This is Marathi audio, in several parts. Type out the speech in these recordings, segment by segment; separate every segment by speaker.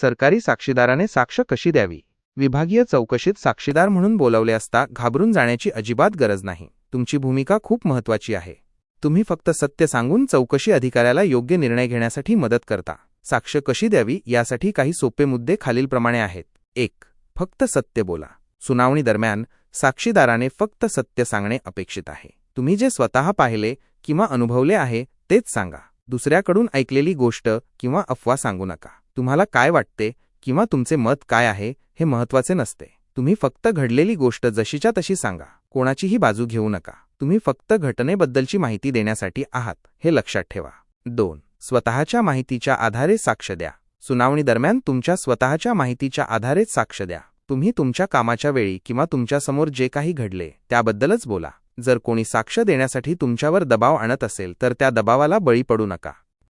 Speaker 1: सरकारी साक्षीदाराने साक्ष कशी द्यावी? विभागीय चौकशीत साक्षीदार म्हणून बोलवले असता घाबरून जाण्याची अजिबात गरज नाही. तुमची भूमिका खूप महत्वाची आहे. तुम्ही फक्त सत्य सांगून चौकशी अधिकाऱ्याला योग्य निर्णय घेण्यासाठी मदत करता. साक्ष कशी द्यावी यासाठी काही सोपे मुद्दे खालीलप्रमाणे आहेत. एक फक्त सत्य बोला. सुनावणी दरम्यान साक्षीदाराने फक्त सत्य सांगणे अपेक्षित आहे. तुम्ही जे स्वतः पाहिले किंवा अनुभवले आहे तेच सांगा. दुसऱ्याकडून ऐकलेली गोष्ट किंवा अफवा सांगू नका. तुम्हाला काय वाटते किंवा तुमचे मत काय आहे हे महत्त्वाचे नसते. तुम्ही फक्त घडलेली गोष्ट जशीच्या तशी सांगा. कोणाचीही बाजू घेऊ नका. तुम्ही फक्त घटनेबद्दलची माहिती देण्यासाठी आहात हे लक्षात ठेवा. दोन स्वतःच्या माहितीच्या आधारे साक्ष द्या. सुनावणी दरम्यान तुमच्या स्वतःच्या माहितीच्या आधारेच साक्ष द्या. तुम्ही तुमच्या कामाच्या वेळी किंवा तुमच्यासमोर जे काही घडले त्याबद्दलच बोला. जर कोणी साक्ष देण्यासाठी तुमच्यावर दबाव आणत असेल तर त्या दबावाला बळी पडू नका.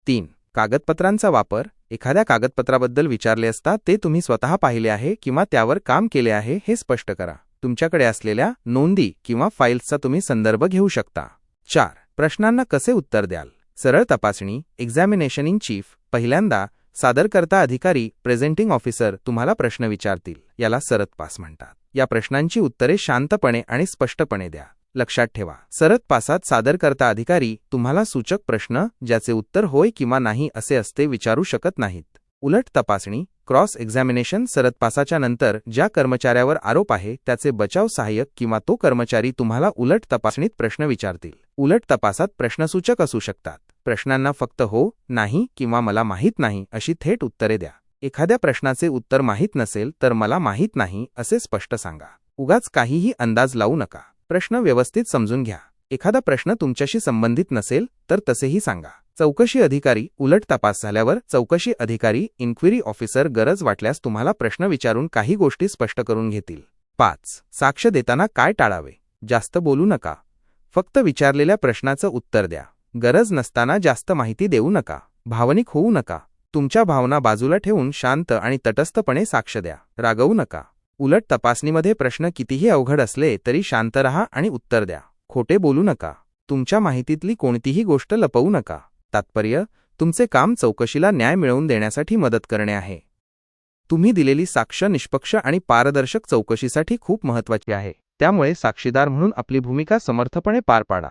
Speaker 1: तीन कागदपत्रांचा वापर एखाद्या कागदपत्राबद्दल विचारले असता ते तुम्ही स्वतः पाहिले आहे किंवा त्यावर काम केले आहे हे स्पष्ट करा. तुमच्याकडे असलेल्या नोंदी किंवा फाईल्सचा तुम्ही संदर्भ घेऊ शकता. चार. प्रश्नांना कसे उत्तर द्याल? सरळ तपासणी एक्झामिनेशन इन चीफ पहिल्यांदा सादरकर्ता अधिकारी प्रेझेंटिंग ऑफिसर तुम्हाला प्रश्न विचारतील. याला सरत पास म्हणतात. या प्रश्नांची उत्तरे शांतपणे आणि स्पष्टपणे द्या. लक्षात ठेवा. सरत पासात सादरकर्ता अधिकारी तुम्हाला सूचक प्रश्न ज्याचे उत्तर होय किंवा नाही असे असते विचारू शकत नाहीत. उलट तपासणी क्रॉस एक्झामिनेशन सरत पासाच्या नंतर ज्या कर्मचाऱ्यावर आरोप आहे त्याचे बचाव सहाय्यक किंवा तो कर्मचारी तुम्हाला उलट तपासणीत प्रश्न विचारतील. उलट तपासात प्रश्नसूचक असू शकतात. प्रश्नांना फक्त हो नाही किंवा मला माहीत नाही अशी थेट उत्तरे द्या. एखाद्या प्रश्नाचे उत्तर माहीत नसेल तर मला माहीत नाही असे स्पष्ट सांगा. उगाच काहीही अंदाज लावू नका. प्रश्न व्यवस्थित समजून घ्या. एखादा प्रश्न तुमच्याशी संबंधित नसेल तर तसेही सांगा. चौकशी अधिकारी उलट तपास झाल्यावर चौकशी अधिकारी इन्क्वायरी ऑफिसर गरज वाटल्यास तुम्हाला प्रश्न विचारून काही गोष्टी स्पष्ट करून घेतील. पाच. साक्ष देताना काय टाळावे? जास्त बोलू नका. फक्त विचारलेल्या प्रश्नाचं उत्तर द्या. गरज नसताना जास्त माहिती देऊ नका. भावनिक होऊ नका. तुमच्या भावना बाजूला ठेवून शांत आणि तटस्थपणे साक्ष द्या. रागवू नका. उलट तपासणीमध्ये प्रश्न कितीही अवघड असले तरी शांत रहा आणि उत्तर द्या. खोटे बोलू नका. तुमच्या माहितीतली कोणतीही गोष्ट लपवू नका. तात्पर्य तुमचे काम चौकशीला न्याय मिळवून देण्यासाठी मदत करणे आहे. तुम्ही दिलेली साक्ष निष्पक्ष आणि पारदर्शक चौकशीसाठी खूप महत्वाची आहे. त्यामुळे साक्षीदार म्हणून आपली भूमिका समर्थपणे पार पाडा.